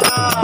Sarah.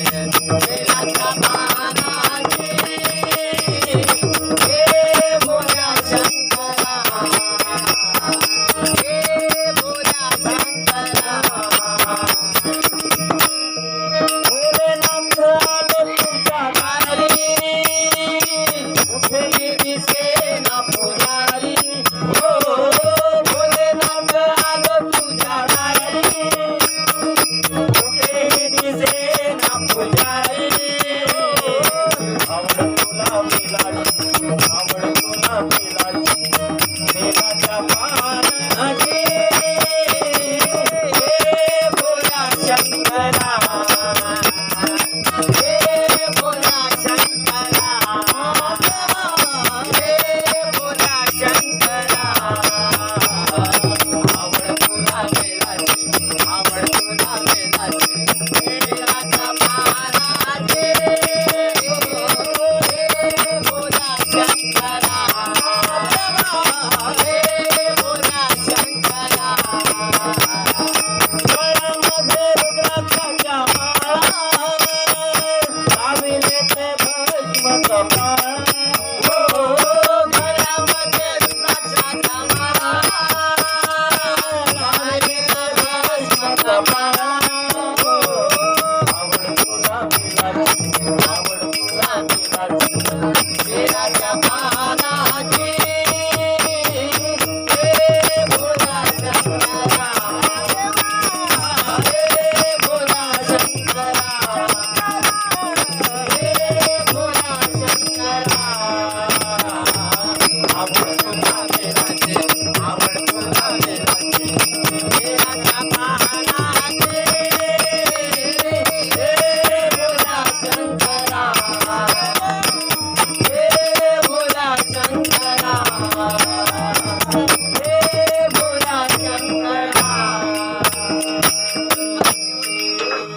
మత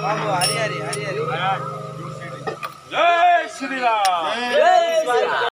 બાબુ હરિ હરિ હરિ હરિ. જય શ્રી રામ.